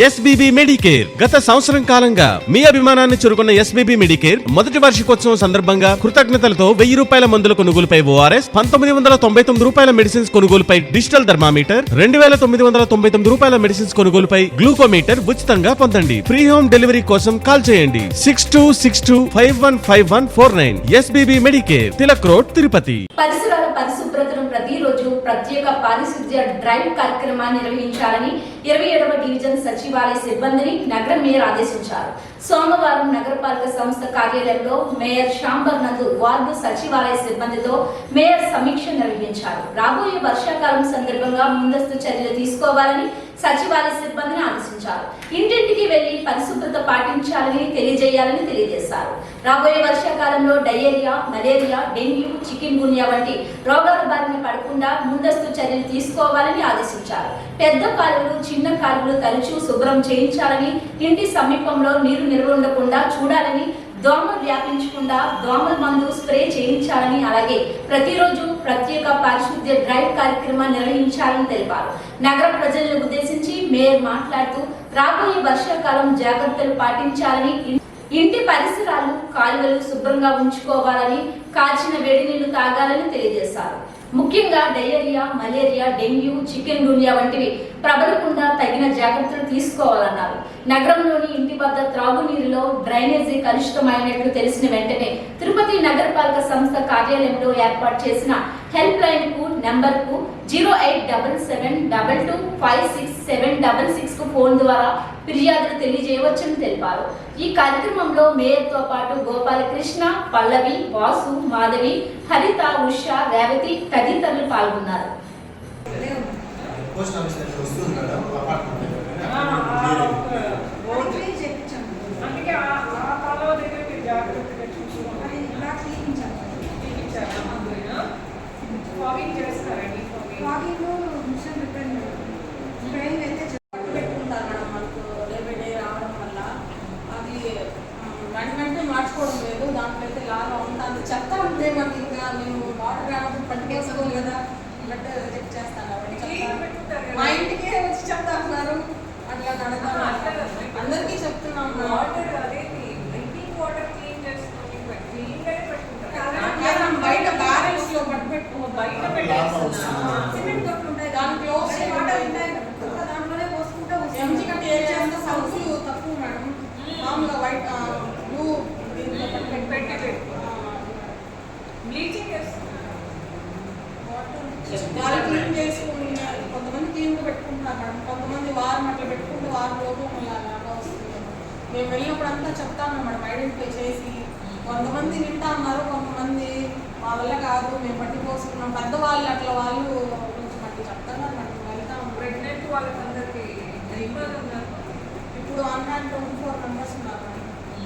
SBB Medicare గత సంవత్సరం కాలంగా మీ అభిమానాన్ని చురుకున్న ఎస్బీబీ మెడికేర్ మొదటి వార్షికోత్సవం సందర్భంగా కృతజ్ఞతలతో వెయ్యి రూపాయల మందుల కొనుగోలుపై ఓఆర్ఎస్ పంతొమ్మిది వందల తొంభై తొమ్మిది రూపాయల మెడిసిన్స్ కొనుగోలుపై డిజిటల్ థర్మామీటర్ రెండు వేల తొమ్మిది వందల తొంభై తొమ్మిది రూపాయల మెడిసిన్స్ కొనుగోలుపై గ్లూకోమీటర్ ఉచితంగా పొందండి. ఫ్రీ హోమ్ డెలివరీ కోసం కాల్ చేయండి. Six two six two five one five one four nine SBB Medicare Tilak road Tirupati. పరిసరాల పరిశుభ్రతను ప్రతిరోజు ప్రత్యేక పారిశుద్ధ్య డ్రైవ్ కార్యక్రమాన్ని నిర్వహించాలని ఇరవై ఏడవ డివిజన్ సచివాలయ సిబ్బందిని నగర మేయర్ ఆదేశించారు. సోమవారం నగరపాలక సంస్థ కార్యాలయంలో మేయర్ శాంబర్ నందు వార్డు సచివాలయ సిబ్బందితో మేయర్ సమీక్ష నిర్వహించారు. రాబోయే వర్షాకాలం సందర్భంగా ముందస్తు చర్యలు తీసుకోవాలని సచివాలయ సిబ్బందిని ఆదేశించారు. ఇంటింటికి వెళ్ళి పరిశుభ్రత పాటించాలని తెలియజేయాలని తెలియజేశారు. రాబోయే వర్షాకాలంలో diarrhoea malaria dengue chikungunya వంటి రోగాల బారిన పడకుండా ముందస్తు చర్యలు తీసుకోవాలని ఆదేశించారు. పెద్ద కాలువలు చిన్న కాలువలు తరచూ శుభ్రం చేయించాలని ఇంటి సమీపంలో నీరు నిల్వ ఉండకుండా చూడాలని దోమలు వ్యాపించకుండా దోమల మందు స్ప్రే చేయించాలని అలాగే ప్రతిరోజు ప్రత్యేక పారిశుద్ధ్య డ్రైవ్ కార్యక్రమాన్ని నిర్వహించాలని తెలిపారు. నగర ప్రజలను ఉద్దేశించి మేయర్ మాట్లాడుతూ రాబోయే వర్షాకాలం జాగ్రత్తలు పాటించాలని ఇంటి పరిసరాలు కాలువలు శుభ్రంగా ఉంచుకోవాలని కాచిన వేడి నీళ్ళు తాగాలని తెలియజేశారు. ముఖ్యంగా diarrhoea malaria dengue chikungunya వంటివి ప్రబలకుండా తగిన జాగ్రత్తలు తీసుకోవాలన్నారు. నగరంలోని ఇంటి వద్ద త్రాగునీరులో డ్రైనేజీ కలుషితమైనట్లు తెలిసిన వెంటనే తిరుపతి నగరపాలక సంస్థ కార్యాలయంలో ఏర్పాటు చేసిన హెల్ప్ లైన్ కు నెంబర్కు zero eight double seven double two five six seven double సిక్స్కు phone ద్వారా ఫిర్యాదులు తెలియజేయవచ్చని తెలిపారు. ఈ కార్యక్రమంలో మేయర్తో పాటు గోపాలకృష్ణ పల్లవి వాసు మాధవి హరిత ఉష రేవతి తదితరులు పాల్గొన్నారు. పోస్ట్ ఆఫీస్ దగ్గర. వస్తుంది మేడం అపార్ట్మెంట్ మార్చుకోవడం లేదు. దాంట్లో అయితే లాగా ఉంటుంది. చెత్త ఉంటే మనకి ఇంకా మేము వాటర్ రావడం పట్టుకేసుకోవాలి కదా. బట్ రిజెక్ట్ చేస్తాను. మా ఇంటికే వచ్చి చెత్త వైట్ బ్లూ పట్టు పెట్టి పెట్టి పెట్టు బ్లీచింగ్ వాళ్ళు క్లీన్ చేసుకుని కొంతమంది క్లీన్గా పెట్టుకుంటున్నారు మేడం కొంతమంది వారం అట్లా పెట్టుకుంటే వారం మళ్ళీ అలాగా వస్తుంది. మేము వెళ్ళినప్పుడు అంతా చెప్తాము మేడం ఐడెంటిఫై చేసి. కొంతమంది వింటా ఉన్నారు కొంతమంది మా వల్ల కాదు. మేము పట్టిపోసుకున్నాం. పెద్దవాళ్ళు అట్లా వాళ్ళు కొంచెం అట్లా చెప్తున్నారు మేడం వెళ్తాము. ప్రెగ్నెంట్ ఇబ్బంది ఉన్నారు ఇప్పుడు one not twenty four members